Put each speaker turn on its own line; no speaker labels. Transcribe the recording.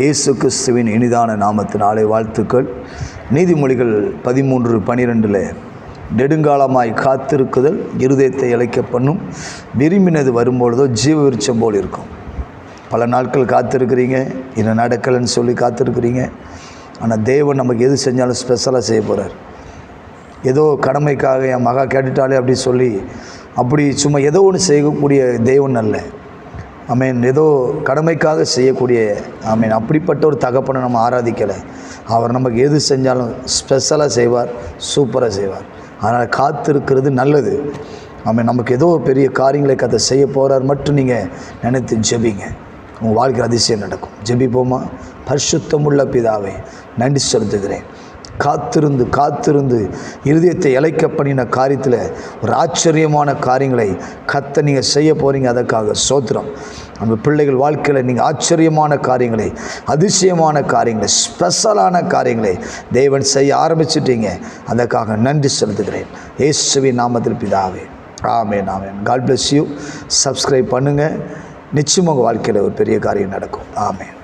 இயேசு கிறிஸ்துவின் இனிதான நாமத்தினாலே வாழ்த்துக்கள். நீதிமொழிகள் பதிமூன்று பனிரெண்டில் நெடுங்காலமாய் காத்திருக்குதல் இருதயத்தை இழைக்க பண்ணும். விரும்பினது வரும்பொழுதோ ஜீவ விருட்சம் போல் இருக்கும். பல நாட்கள் காத்திருக்கிறீங்க இன்னும் நடக்கலைன்னு சொல்லி காத்திருக்கிறீங்க. ஆனால் தேவன் நமக்கு எது செஞ்சாலும் ஸ்பெஷலாக செய்ய போகிறார் ஏதோ கடமைக்காக என் மகா கேட்டுட்டாலே அப்படி சொல்லி அப்படி சும்மா ஏதோ ஒன்று செய்யக்கூடிய தெய்வம் அல்ல. மீன் ஏதோ கடமைக்காக செய்யக்கூடிய ஆமீன் அப்படிப்பட்ட ஒரு தகப்பனை நம்ம ஆராதிக்கலை. அவர் நமக்கு எது செஞ்சாலும் ஸ்பெஷலாக செய்வார் சூப்பராக செய்வார். அதனால் காத்திருக்கிறது நல்லது. ஆமாம் நமக்கு ஏதோ பெரிய காரியங்களை கதை செய்ய போகிறார் மட்டும் நீங்கள் நினைத்து ஜெபிங்க. உங்கள் வாழ்க்கை அதிசயம் நடக்கும். ஜெபிப்போமா? பரிசுத்தமுள்ள பிதாவை நன்றி செலுத்துகிறேன். காத்திருந்து காத்திருந்து இருதயத்தை இழைக்க பண்ணின காரியத்தில் ஒரு ஆச்சரியமான காரியங்களை கத்த நீங்கள் செய்ய போகிறீங்க அதற்காக சோத்திரம். நம்ம பிள்ளைகள் வாழ்க்கையில் நீங்கள் ஆச்சரியமான காரியங்களை அதிசயமான காரியங்களை ஸ்பெஷலான காரியங்களை தேவன் செய்ய ஆரம்பிச்சிட்டீங்க. அதற்காக நன்றி செலுத்துகிறேன். ஏசுவி நாமத்தில் பிதாவே. ஆமேன் ஆமேன். காட் பிளஸ் யூ சப்ஸ்கிரைப் பண்ணுங்கள் நிச்சயமாக உங்கள் வாழ்க்கையில் ஒரு பெரிய காரியம் நடக்கும். ஆமேன்.